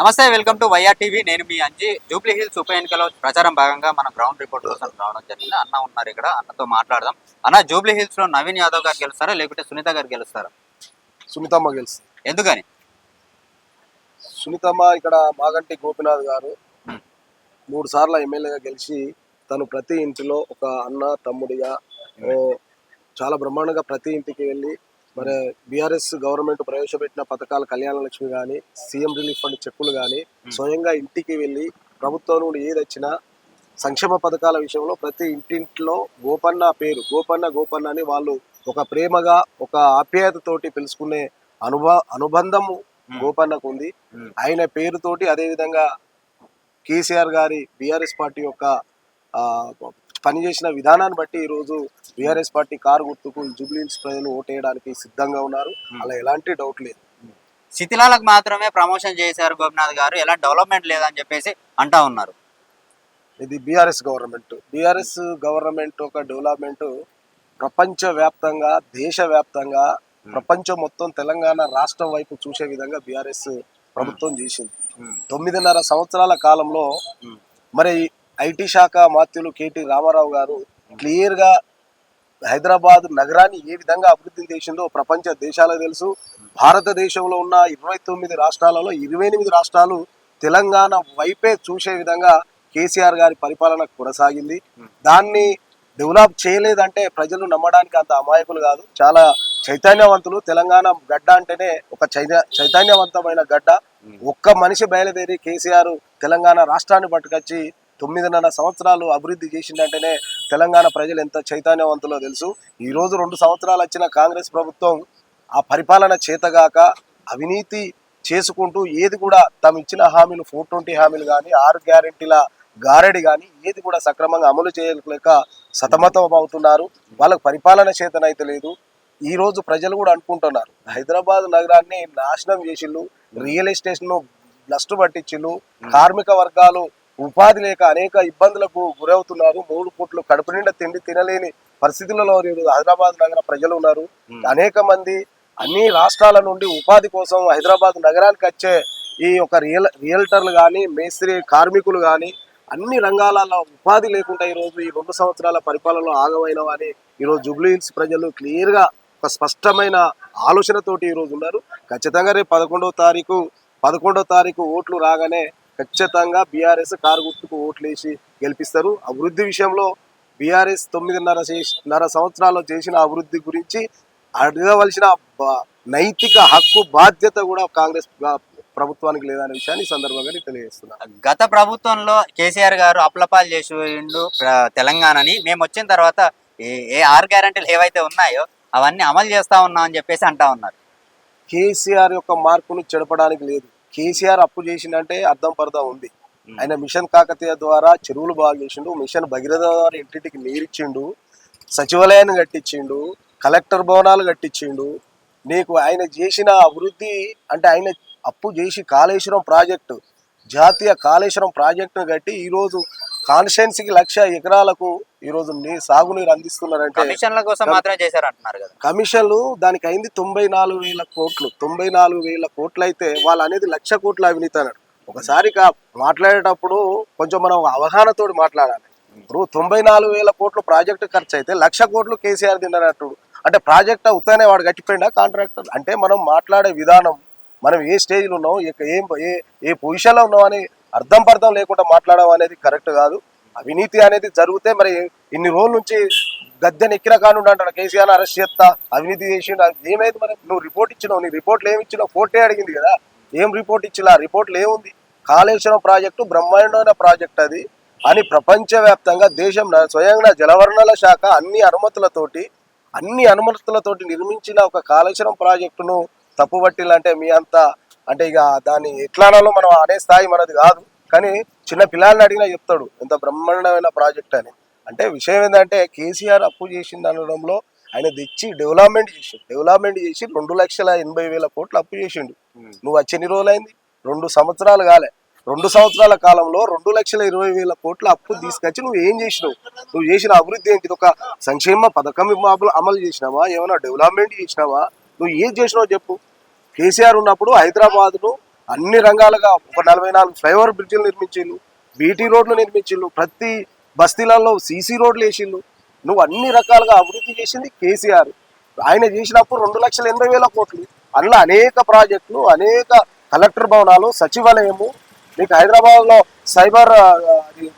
నమస్తే welcome to YR TV. నేను మీ Anji. Jubilee hills ఉప ఎన్నికలో ప్రచారం భాగంగా మన గ్రౌండ్ రిపోర్ట్ కోసం రావడం జరిగింది. అన్న ఉన్నారు ఇక్కడ అన్నతో మాట్లాడదాం. అన్న జూబ్లీ హిల్స్లో నవీన్ యాదవ్ గారు గెలుస్తారా లేకుంటే సునీత గారు గెలుస్తారా? సునీతమ్మ గెలుస్తుంది. ఎందుకని? సునీతమ్మ ఇక్కడ మాగంటి గోపినాథ్ గారు. మూడు సార్లు ఎమ్మెల్యేగా గెలిచి తను ప్రతి ఇంటిలో ఒక అన్న తమ్ముడిగా చాలా బ్రహ్మాండంగా ప్రతి ఇంటికి వెళ్ళి మరి బీఆర్ఎస్ గవర్నమెంట్ ప్రవేశపెట్టిన పథకాలు కళ్యాణ లక్ష్మి కానీ సీఎం రిలీఫ్ ఫండ్ చెక్కులు కానీ స్వయంగా ఇంటికి వెళ్ళి ప్రభుత్వం నుండి ఏది వచ్చినా సంక్షేమ పథకాల విషయంలో ప్రతి ఇంటింట్లో గోపన్న పేరు గోపన్న గోపన్న అని వాళ్ళు ఒక ప్రేమగా ఒక ఆప్యాయతతోటి పిలుచుకునే అనుభ అనుబంధము గోపన్నకు ఉంది. ఆయన పేరుతోటి అదే విధంగా కేసీఆర్ గారి బీఆర్ఎస్ పార్టీ యొక్క ఆ, పనిచేసిన విధానాన్ని బట్టి ఈరోజు బీఆర్ఎస్ పార్టీ కారు గుర్తుకు జూబ్లీహిల్స్ ప్రజలు ఓటేయడానికి సిద్ధంగా ఉన్నారు. అలా ఎలాంటి డౌట్ లేదు. శిథిలాలకు మాత్రమే ప్రమోషన్ చేశారు గోపినాథ్ గారు. ఎలా డెవలప్మెంట్ లేదని చెప్పేసి అంటా ఉన్నారు. ఇది బీఆర్ఎస్ గవర్నమెంట్. బీఆర్ఎస్ గవర్నమెంట్ ఒక డెవలప్మెంట్ ప్రపంచ వ్యాప్తంగా దేశవ్యాప్తంగా ప్రపంచం మొత్తం తెలంగాణ రాష్ట్రం వైపు చూసే విధంగా బీఆర్ఎస్ ప్రభుత్వం చేసింది. తొమ్మిదిన్నర సంవత్సరాల కాలంలో మరి ఐటీ శాఖ మాత్యులు కేటీ రామారావు గారు క్లియర్గా హైదరాబాద్ నగరాన్ని ఏ విధంగా అభివృద్ధి చేసిందో ప్రపంచ దేశాలకు తెలుసు. భారతదేశంలో ఉన్న ఇరవై తొమ్మిది రాష్ట్రాలలో ఇరవై ఎనిమిది రాష్ట్రాలు తెలంగాణ వైపే చూసే విధంగా కేసీఆర్ గారి పరిపాలన కొనసాగింది. దాన్ని డెవలప్ చేయలేదంటే ప్రజలు నమ్మడానికి అంత అమాయకులు కాదు. చాలా చైతన్యవంతులు. తెలంగాణ గడ్డ అంటేనే ఒక చైత చైతన్యవంతమైన గడ్డ. ఒక్క మనిషి బయలుదేరి కేసీఆర్ తెలంగాణ రాష్ట్రాన్ని పట్టుకొచ్చి తొమ్మిదిన్నర సంవత్సరాలు అభివృద్ధి చేసిందంటేనే తెలంగాణ ప్రజలు ఎంత చైతన్యవంతులో తెలుసు. ఈరోజు రెండు సంవత్సరాలు వచ్చిన కాంగ్రెస్ ప్రభుత్వం ఆ పరిపాలన చేతగాక అవినీతి చేసుకుంటూ ఏది కూడా తమ ఇచ్చిన హామీలు ఫోర్ ట్వంటీ హామీలు కానీ ఆరు గ్యారెంటీల గారడి కానీ ఏది కూడా సక్రమంగా అమలు చేయలేక సతమతం అవుతున్నారు. వాళ్ళకు పరిపాలన చేతనైతే లేదు. ఈ రోజు ప్రజలు కూడా అనుకుంటున్నారు. హైదరాబాద్ నగరాన్ని నాశనం చేసిళ్ళు రియల్ ఎస్టేట్ను నష్ట పట్టించిళ్ళు కార్మిక వర్గాలు ఉపాధి లేక అనేక ఇబ్బందులకు గురవుతున్నారు. మూడు పూట్లు కడుపు నిండా తిండి తినలేని పరిస్థితులలో ఈరోజు హైదరాబాద్ నగర ప్రజలు ఉన్నారు. అనేక మంది అన్ని రాష్ట్రాల నుండి ఉపాధి కోసం హైదరాబాద్ నగరానికి వచ్చే ఈ యొక్క రియల్ రియల్టర్లు కానీ మేస్త్రి కార్మికులు కానీ అన్ని రంగాలలో ఉపాధి లేకుండా ఈరోజు ఈ రెండు సంవత్సరాల పరిపాలనలో ఆగమైన వారి ఈరోజు జూబ్లీ హిల్స్ ప్రజలు క్లియర్గా ఒక స్పష్టమైన ఆలోచనతోటి ఈరోజు ఉన్నారు. ఖచ్చితంగా రేపు పదకొండవ తారీఖు పదకొండవ తారీఖు ఓట్లు రాగానే ఖచ్చితంగా బీఆర్ఎస్ కారు గుర్తుకు ఓట్లు వేసి గెలిపిస్తారు. అభివృద్ధి విషయంలో బీఆర్ఎస్ తొమ్మిదిన్నర చేసిన్నర సంవత్సరాల్లో చేసిన అభివృద్ధి గురించి అడగవలసిన నైతిక హక్కు బాధ్యత కూడా కాంగ్రెస్ ప్ర- ప్రభుత్వానికి లేదనే విషయాన్ని సందర్భంగా నేను తెలియజేస్తున్నాను గత ప్రభుత్వంలో కేసీఆర్ గారు అప్లపాలు చేసిండు తెలంగాణని. మేము వచ్చిన తర్వాత ఏ ఏ ఆరు గ్యారంటీలు ఏవైతే ఉన్నాయో అవన్నీ అమలు చేస్తా ఉన్నాం అని చెప్పేసి అంటా ఉన్నారు. కేసీఆర్ యొక్క మార్పును చెడపడానికి లేదు. కేసీఆర్ అప్పు చేసిందంటే అర్థం పర్థం ఉంది. ఆయన మిషన్ కాకతీయ ద్వారా చెరువులు బాగా చేసిండు మిషన్ భగీరథ ద్వారా ఇంటింటికి నీరిచ్చిండు సచివాలయాన్ని కట్టించిండు కలెక్టర్ భవనాలు కట్టించిండు. నీకు ఆయన చేసిన అభివృద్ధి అంటే ఆయన అప్పు చేసి కాళేశ్వరం ప్రాజెక్టు జాతీయ కాళేశ్వరం ప్రాజెక్టును కట్టి ఈరోజు కాన్స్టిట్యున్సీకి లక్ష ఎకరాలకు ఈరోజు నీ సాగునీరు అందిస్తున్నారంటే కమిషన్ల కోసం మాత్రమే చేశారు అంటున్నారు కదా. కమిషన్లు దానికి అయింది తొంభై నాలుగు వేల కోట్లు. తొంభై నాలుగు వేల కోట్లు అయితే వాళ్ళు అనేది లక్ష కోట్ల అవినీతి అన్నాడు ఒకసారి కా- మాట్లాడేటప్పుడు కొంచెం మనం అవగాహనతోటి మాట్లాడాలి. ఇప్పుడు తొంభై నాలుగు వేల కోట్లు ప్రాజెక్టు ఖర్చు అయితే లక్ష కోట్లు కేసీఆర్ తిన్నట్టు. అంటే ప్రాజెక్ట్ అవుతానే వాడు కట్టిపోయిందా కాంట్రాక్టర్? అంటే మనం మాట్లాడే విధానం మనం ఏ స్టేజ్లో ఉన్నాం ఏ- ఏం ఏ ఏ పొజిషన్లో ఉన్నాం అని అర్థం పర్థం లేకుండా మాట్లాడడం అనేది కరెక్ట్ కాదు. అవినీతి అనేది జరిగితే మరి ఇన్ని రోజుల నుంచి గద్దెని ఎక్కిన కానుండి అంటాడు. కేసీఆర్ అరెస్ట్ చేస్తా అవినీతి చేసిండు ఏమైంది మరి? నువ్వు రిపోర్ట్ ఇచ్చినావు నీ రిపోర్ట్లు ఏమి ఇచ్చినావు? కోర్టే అడిగింది కదా. ఏం రిపోర్ట్ ఇచ్చినా రిపోర్ట్లు ఏముంది? కాళేశ్వరం ప్రాజెక్టు బ్రహ్మాండమైన ప్రాజెక్ట్ అది. అని ప్రపంచవ్యాప్తంగా దేశం స్వయంగా జలవనరుల శాఖ అన్ని అనుమతులతోటి అన్ని అనుమతులతోటి నిర్మించిన ఒక కాళేశ్వరం ప్రాజెక్టును తప్పుబట్టిలంటే మీ అంత అంటే ఇక దాన్ని ఎట్లా అనాలో మనం అనే స్థాయి మనది కాదు. కానీ చిన్న పిల్లల్ని అడిగినా చెప్తాడు ఎంత బ్రహ్మాండమైన ప్రాజెక్ట్ అని. అంటే విషయం ఏంటంటే కేసీఆర్ అప్పు చేసింది అనడంలో ఆయన తెచ్చి డెవలప్మెంట్ చేసిండు. డెవలప్మెంట్ చేసి రెండు లక్షల ఎనభై వేల కోట్లు అప్పు చేసిండు. నువ్వు వచ్చి రోజులైంది? రెండు సంవత్సరాలు కాలే. రెండు సంవత్సరాల కాలంలో రెండు లక్షల ఇరవై వేల కోట్ల అప్పు తీసుకొచ్చి నువ్వు ఏం చేసినావు? నువ్వు చేసిన అభివృద్ధి ఏంటి ఒక సంక్షేమ పథకం అమలు చేసినావా? ఏమైనా డెవలప్మెంట్ చేసినావా? నువ్వు ఏం చేసినావు చెప్పు. కేసీఆర్ ఉన్నప్పుడు హైదరాబాద్ను అన్ని రంగాలుగా ఒక నలభై నాలుగు ఫ్లైఓవర్ బ్రిడ్జిలు నిర్మించిళ్ళు బీటీ రోడ్లు నిర్మించిండు ప్రతి బస్తీలలో సీసీ రోడ్లు వేసిండు. నువ్వు అన్ని రకాలుగా అభివృద్ధి చేసింది కేసీఆర్. ఆయన చేసినప్పుడు రెండు లక్షల ఎనభై వేల కోట్లు. అందులో అనేక ప్రాజెక్టులు అనేక కలెక్టర్ భవనాలు సచివాలయము. మీకు హైదరాబాద్లో సైబర్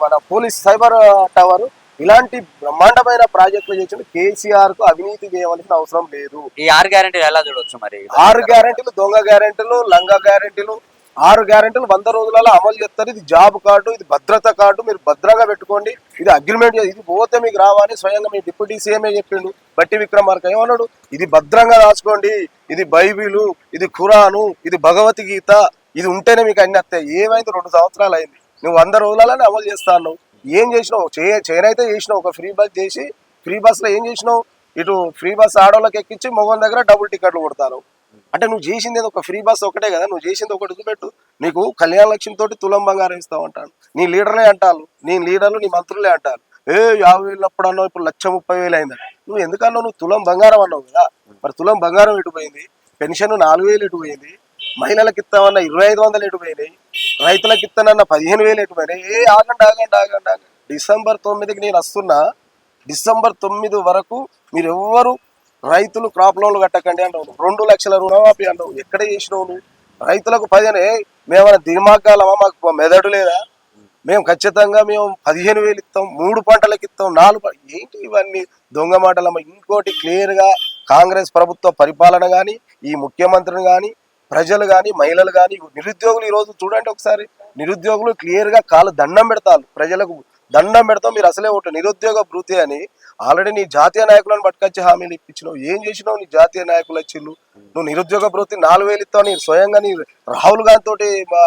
మన పోలీస్ సైబర్ టవర్ ఇలాంటి బ్రహ్మాండమైన ప్రాజెక్టులు చేసిన కేసీఆర్కు అవినీతి చేయవలసిన అవసరం లేదు. ఈ ఆరు గ్యారెంటీలు ఎలా చూడొచ్చు మరి? ఆరు గ్యారెంటీలు దొంగ గ్యారెంటీలు లంగా గ్యారెంటీలు ఆరు గ్యారెంటీలు వంద రోజులలో అమలు చేస్తారు. ఇది జాబ్ కార్డు ఇది భద్రత కార్డు. మీరు భద్రంగా పెట్టుకోండి. ఇది అగ్రిమెంట్ ఇది పోతే మీకు రావాలి. స్వయంగా మీ డిప్యూటీ సీఎంఏ చెప్పిండు బట్టి విక్రమార్క ఏమన్నాడు? ఇది భద్రంగా రాసుకోండి. ఇది బైబిలు ఇది ఖురాను ఇది భగవద్గీత. ఇది ఉంటేనే మీకు అన్ని వస్తాయి. ఏమైంది? రెండు సంవత్సరాలు అయింది. నువ్వు వంద రోజులలోనే అమలు చేస్తాను ఏం చేసినావు? చే చేయనైతే చేసినావు. ఒక ఫ్రీ బస్ చేసి ఫ్రీ బస్లో ఏం చేసినావు? ఇటు ఫ్రీ బస్ ఆడోళ్ళకి ఎక్కించి మొగన్ దగ్గర డబుల్ టికెట్లు కొడతారు. అంటే నువ్వు చేసింది ఒక ఫ్రీ బస్ ఒకటే కదా నువ్వు చేసింది ఒకటి వదిలిపెట్టు. నీకు కళ్యాణ లక్ష్యం తోటి తులం బంగారం ఇస్తావు అంటాను నీ లీడర్లే అంటారు. నీ లీడర్లు నీ మంత్రులే అంటారు. ఏ యాభై వేలు అప్పుడు అన్నావు ఇప్పుడు లక్ష ముప్పై వేలు అయిందని నువ్వు ఎందుకన్నావు? నువ్వు తులం బంగారం అన్నావు కదా. మరి తులం బంగారం ఇటు పోయింది? పెన్షన్ నాలుగు వేలు ఇటు పోయింది? మహిళలకు ఇస్తామన్న ఇరవై ఐదు వందలు ఎటు పోయినాయి? రైతులకు ఇస్తానన్న పదిహేను వేలు ఎటు పోయినాయి? ఏ ఆగండి ఆగండి ఆగండి ఆగండి. డిసెంబర్ తొమ్మిదికి నేను వస్తున్నా. డిసెంబర్ తొమ్మిది వరకు మీరు ఎవ్వరు రైతులు క్రాప్ లోన్లు కట్టకండి అంటావు రెండు లక్షల రుణమాఫీ అంటావు ఎక్కడ చేసినావు రైతులకు పదిహేను ఏ, మేమన్నా దిమాగాలమా మాకు మెదడు లేదా? మేము ఖచ్చితంగా మేము పదిహేను వేలు ఇస్తాం మూడు పంటలకు ఇస్తాం నాలుగు ఏంటి ఇవన్నీ దొంగ మాటలమ్మ? ఇంకోటి క్లియర్గా కాంగ్రెస్ ప్రభుత్వ పరిపాలన కానీ ఈ ముఖ్యమంత్రిని కానీ ప్రజలు కానీ మహిళలు కానీ నిరుద్యోగులు ఈ రోజు చూడండి ఒకసారి. నిరుద్యోగులు క్లియర్గా కాలు దండం పెడతారు. ప్రజలకు దండం పెడతాం మీరు అసలే ఒకటి నిరుద్యోగ భృతి అని ఆల్రెడీ నీ జాతీయ నాయకులను పట్టుకొచ్చి హామీలు ఇప్పించినావు. ఏం చేసినావు నీ జాతీయ నాయకులు వచ్చిళ్ళు నువ్వు నిరుద్యోగ భృతి నాలుగు వేలు ఇస్తావు నీ స్వయంగా నీ రాహుల్ గాంధీ తోటి మా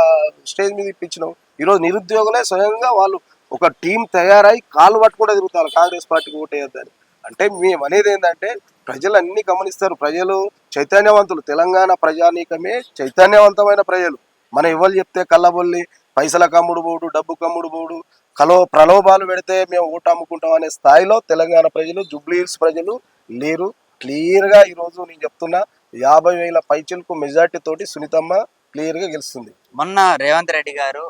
స్టేజ్ మీద ఇప్పించినావు. ఈరోజు నిరుద్యోగులే స్వయంగా వాళ్ళు ఒక టీం తయారై కాలు పట్టుకుంటే తిరుగుతారు కాంగ్రెస్ పార్టీకి ఓటేయద్దని అంటే మేము అనేది ఏంటంటే ప్రజలు అన్ని గమనిస్తారు. ప్రజలు చైతన్యవంతులు. తెలంగాణ ప్రజానీకమే చైతన్యవంతమైన ప్రజలు. మనం ఎవరు చెప్తే కళ్ళబొల్లి పైసల కమ్ముడు పోడు డబ్బు కమ్ముడు పోడు కలో ప్రలోభాలు పెడితే మేము ఓటు అమ్ముకుంటాం అనే స్థాయిలో తెలంగాణ ప్రజలు జూబ్లీ హిల్స్ ప్రజలు లేరు. క్లియర్గా ఈరోజు నేను చెప్తున్నా యాభై వేల పైచలకు మెజార్టీ తోటి సునీతమ్మ క్లియర్గా గెలుస్తుంది. మొన్న రేవంత్ రెడ్డి గారు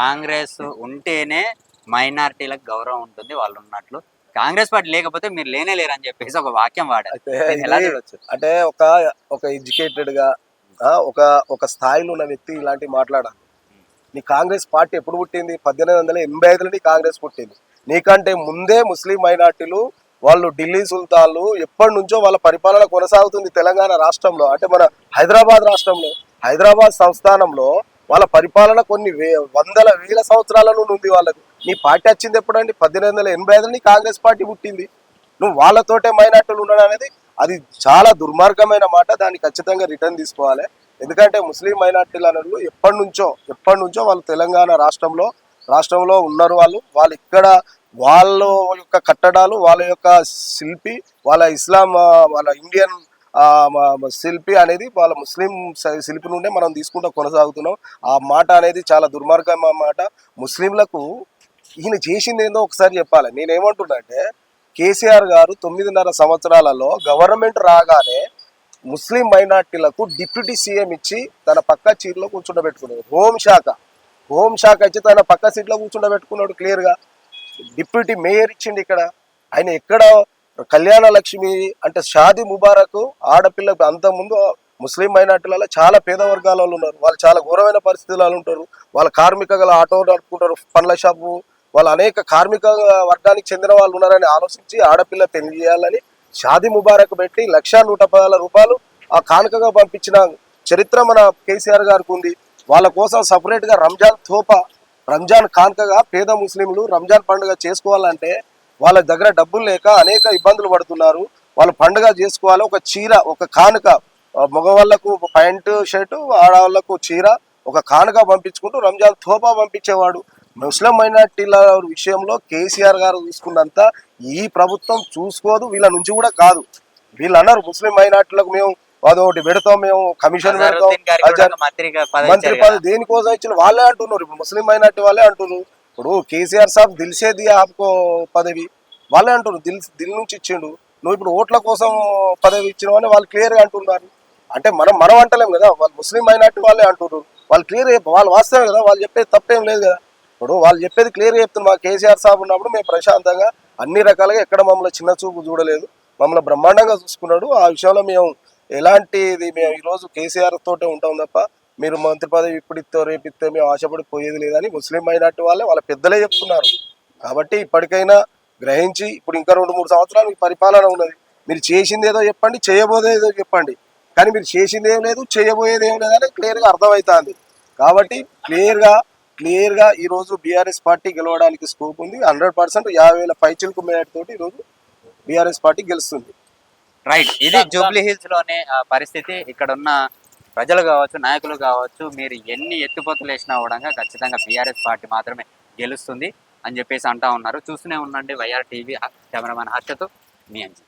కాంగ్రెస్ ఉంటేనే మైనార్టీలకు గౌరవం ఉంటుంది వాళ్ళు ఉన్నట్లు. కాంగ్రెస్ పార్టీ లేకపోతే మీరు లేనే లేరని చెప్పేసి ఒక వాక్యం వాడారు. ఎలా చూడొచ్చు? అంటే ఒక ఒక ఎడ్యుకేటెడ్గా ఒక ఒక స్థాయిలో ఉన్న వ్యక్తి ఇలాంటి మాట్లాడాలి. నీ కాంగ్రెస్ పార్టీ ఎప్పుడు పుట్టింది? పద్దెనిమిది వందల ఎనభై ఐదులో నీ కాంగ్రెస్ పుట్టింది. నీకంటే ముందే ముస్లిం మైనార్టీలు వాళ్ళు ఢిల్లీ సుల్తాన్లు ఎప్పటి నుంచో వాళ్ళ పరిపాలన కొనసాగుతుంది తెలంగాణ రాష్ట్రంలో. అంటే మన హైదరాబాద్ రాష్ట్రంలో హైదరాబాద్ సంస్థానంలో వాళ్ళ పరిపాలన కొన్ని వే వందల వేల సంవత్సరాల నుండి ఉంది వాళ్ళకు నీ పార్టీ వచ్చింది ఎప్పుడండి? పద్దెనిమిది వందల ఎనభై ఐదులో నీ కాంగ్రెస్ పార్టీ పుట్టింది. నువ్వు వాళ్ళతోటే మైనార్టీలు ఉండడం అనేది అది చాలా దుర్మార్గమైన మాట. దాన్ని ఖచ్చితంగా రిటర్న్ తీసుకోవాలి. ఎందుకంటే ముస్లిం మైనార్టీలు అనేది ఎప్పటి నుంచో ఎప్పటి నుంచో వాళ్ళు తెలంగాణ రాష్ట్రంలో రాష్ట్రంలో ఉన్నారు వాళ్ళు. వాళ్ళు ఇక్కడ వాళ్ళ యొక్క కట్టడాలు వాళ్ళ యొక్క శిల్పి వాళ్ళ ఇస్లాం వాళ్ళ ఇండియన్ శిల్పి అనేది వాళ్ళ ముస్లిం శిల్పి నుండే మనం తీసుకుంటూ కొనసాగుతున్నాం. ఆ మాట అనేది చాలా దుర్మార్గమైన మాట. ముస్లింలకు ఈయన చేసింది ఏందో ఒకసారి చెప్పాలి. నేనేమంటున్నా అంటే కేసీఆర్ గారు తొమ్మిదిన్నర సంవత్సరాలలో గవర్నమెంట్ రాగానే ముస్లిం మైనార్టీలకు డిప్యూటీ సీఎం ఇచ్చి తన పక్క చీరలో కూర్చుండబెట్టుకున్నాడు. హోంశాఖ హోంశాఖ ఇచ్చి తన పక్క సీట్లో కూర్చుండబెట్టుకున్నాడు క్లియర్గా. డిప్యూటీ మేయర్ ఇచ్చిండు ఇక్కడ. ఆయన ఎక్కడ కళ్యాణ లక్ష్మి అంటే షాది ముబారక్ ఆడపిల్లకు అంత ముందు ముస్లిం మైనార్టీలలో చాలా పేద వర్గాల వాళ్ళు ఉన్నారు. వాళ్ళు చాలా ఘోరమైన పరిస్థితులలో ఉంటారు. వాళ్ళ కార్మిక గల ఆటో నడుపుకుంటారు. పండ్ల షాపు వాళ్ళు అనేక కార్మిక వర్గానికి చెందిన వాళ్ళు ఉన్నారని ఆలోచించి ఆడపిల్ల పెళ్ళి చేయాలని షాది ముబారక్ పెట్టి లక్ష నూట పదాల రూపాయలు ఆ కానుకగా పంపించిన చరిత్ర మన కేసీఆర్ గారికి ఉంది. వాళ్ళ కోసం సపరేట్గా రంజాన్ తోప రంజాన్ కానుకగా పేద ముస్లింలు రంజాన్ పండుగ చేసుకోవాలంటే వాళ్ళ దగ్గర డబ్బులు లేక అనేక ఇబ్బందులు పడుతున్నారు. వాళ్ళు పండుగ చేసుకోవాలి. ఒక చీర ఒక కానుక మగవాళ్ళకు ప్యాంటు షర్టు ఆడవాళ్ళకు చీర ఒక కానుక పంపించుకుంటూ రంజాన్ తోపా పంపించేవాడు. ముస్లిం మైనార్టీల విషయంలో కేసీఆర్ గారు చూసుకున్నంత ఈ ప్రభుత్వం చూసుకోదు వీళ్ళ నుంచి కూడా కాదు. వీళ్ళు అన్నారు ముస్లిం మైనార్టీలకు మేము అదొకటి పెడతాం మేము కమిషన్ పెడతాం మంత్రి పదవి దేనికోసం ఇచ్చిన వాళ్ళే అంటున్నారు ఇప్పుడు ముస్లిం మైనార్టీ వాళ్ళే అంటున్నారు. ఇప్పుడు కేసీఆర్ సాబ్ దిల్సే దియా ఆప్కో పదవి వాళ్ళే అంటున్నారు దిల్ దిల్ నుంచి ఇచ్చిండు. నువ్వు ఇప్పుడు ఓట్ల కోసం పదవి ఇచ్చినావు అని వాళ్ళు క్లియర్గా అంటున్నారు. అంటే మనం మనం అంటలేం కదా వాళ్ళు ముస్లిం మైనార్టీ వాళ్ళే అంటున్నారు. వాళ్ళు క్లియర్ వాళ్ళు వాస్తవే కదా వాళ్ళు చెప్పేది తప్పేం లేదు కదా. ఇప్పుడు వాళ్ళు చెప్పేది క్లియర్గా చెప్తున్నారు మా కేసీఆర్ సాబ్ ఉన్నప్పుడు మేము ప్రశాంతంగా అన్ని రకాలుగా ఎక్కడ మమ్మల్ని చిన్న చూపు చూడలేదు. మమ్మల్ని బ్రహ్మాండంగా చూసుకున్నాడు. ఆ విషయంలో మేము ఎలాంటిది మేము ఈరోజు కేసీఆర్ తోటే ఉంటాం తప్ప మీరు మంత్రి పదవి ఇప్పుడు ఇస్తో రేపు ఇస్తే మేము ఆశపడి పోయేది లేదని ముస్లిం మైనార్టీ వాళ్ళే వాళ్ళ పెద్దలే చెప్తున్నారు. కాబట్టి ఇప్పటికైనా గ్రహించి ఇప్పుడు ఇంకా రెండు మూడు సంవత్సరాలు మీ పరిపాలన ఉన్నది. మీరు చేసింది ఏదో చెప్పండి చేయబోదే ఏదో చెప్పండి. కానీ మీరు చేసింది ఏం లేదు చేయబోయేది ఏం లేదని క్లియర్గా అర్థమవుతుంది. కాబట్టి క్లియర్గా క్లియర్గా ఈ రోజు బీఆర్ఎస్ పార్టీ గెలవడానికి స్కోప్ ఉంది. హండ్రెడ్ పర్సెంట్ యాభై వేల పైచిలకు మేర తోటి ఈరోజు బీఆర్ఎస్ పార్టీ గెలుస్తుంది. రైట్ ఇది జూబ్లీ హిల్స్లోనే పరిస్థితి. ఇక్కడ ఉన్న ప్రజలు కావచ్చు నాయకులు కావచ్చు మీరు ఎన్ని ఎత్తుపోతలు వేసినా కూడా ఖచ్చితంగా బీఆర్ఎస్ పార్టీ మాత్రమే గెలుస్తుంది అని చెప్పేసి అంటా ఉన్నారు. చూస్తూనే ఉండండి వైఆర్ టీవీ కెమెరామెన్ హర్షతో మీ అంజీ